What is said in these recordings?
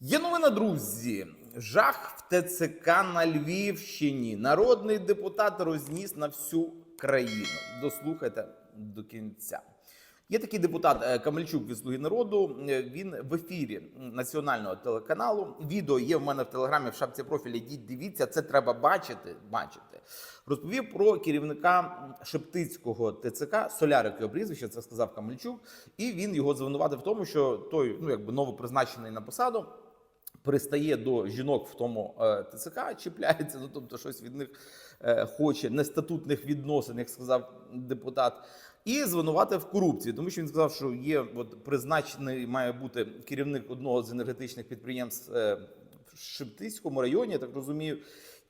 Є новина, друзі. Жах в ТЦК на Львівщині. Народний депутат розніс на всю країну. Дослухайте до кінця. Є такий депутат е, Камельчук від Слуги народу. Е, Він в ефірі національного телеканалу. Відео є в мене в телеграмі в шапці профіля. Йдіть, дивіться, це треба бачити. Бачити. Розповів про керівника Шептицького ТЦК Солярик його прізвище. Це сказав Камельчук, і він його звинуватив в тому, що той, ну якби новопризначений на посаду пристає до жінок в тому е, ТЦК, чіпляється, ну тобто щось від них е, хоче, нестатутних відносин, як сказав депутат, і звинуватив в корупції, тому що він сказав, що є от призначений має бути керівник одного з енергетичних підприємств е, в Шептицькому районі, я так розумію.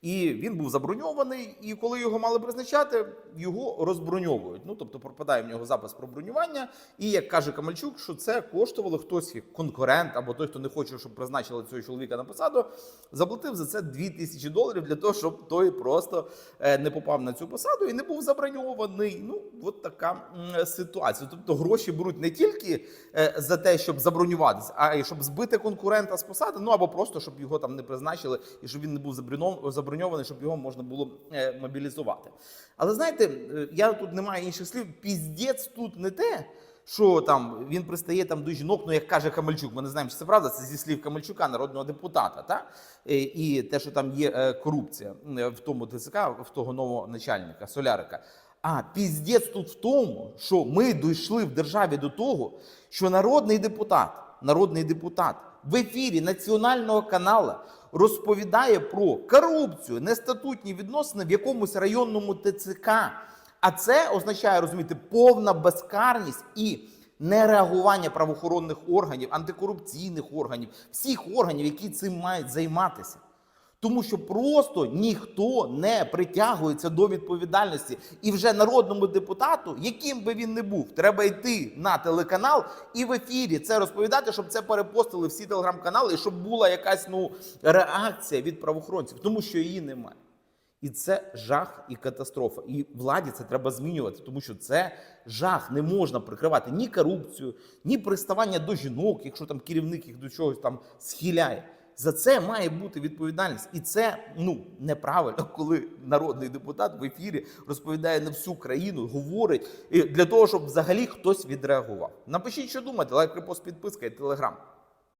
І він був заброньований, і коли його мали призначати, його розброньовують. Ну тобто пропадає в нього запис про бронювання. І як каже Камальчук, що це коштувало хтось як конкурент або той, хто не хоче, щоб призначили цього чоловіка на посаду, заплатив за це 2 тисячі доларів для того, щоб той просто е, не попав на цю посаду і не був заброньований. Ну от така ситуація. Тобто гроші беруть не тільки е, за те, щоб забронюватися, а й щоб збити конкурента з посади, ну або просто щоб його там не призначили і щоб він не був заброньований, заброньований, щоб його можна було е, мобілізувати. Але знаєте, е, я тут не маю інших слів. Піздець тут не те. Що там він пристає там до жінок, ну як каже Камельчук, ми не знаємо, чи це правда, це зі слів Камельчука, народного депутата, та? Е, і те, що там є корупція в тому ТЦК, в того нового начальника Солярика. А піздець тут в тому, що ми дійшли в державі до того, що народний депутат, народний депутат в ефірі національного каналу розповідає про корупцію, нестатутні відносини в якомусь районному ТЦК. А це означає розуміти повна безкарність і нереагування правоохоронних органів, антикорупційних органів, всіх органів, які цим мають займатися. Тому що просто ніхто не притягується до відповідальності. І вже народному депутату, яким би він не був, треба йти на телеканал і в ефірі це розповідати, щоб це перепостили всі телеграм-канали, і щоб була якась ну реакція від правоохоронців, тому що її немає. І це жах і катастрофа. І владі це треба змінювати, тому що це жах. Не можна прикривати ні корупцію, ні приставання до жінок, якщо там керівник їх до чогось там схиляє. За це має бути відповідальність, і це ну неправильно, коли народний депутат в ефірі розповідає на всю країну, говорить для того, щоб взагалі хтось відреагував. Напишіть, що думаєте, лайк, репост, підписка і телеграм.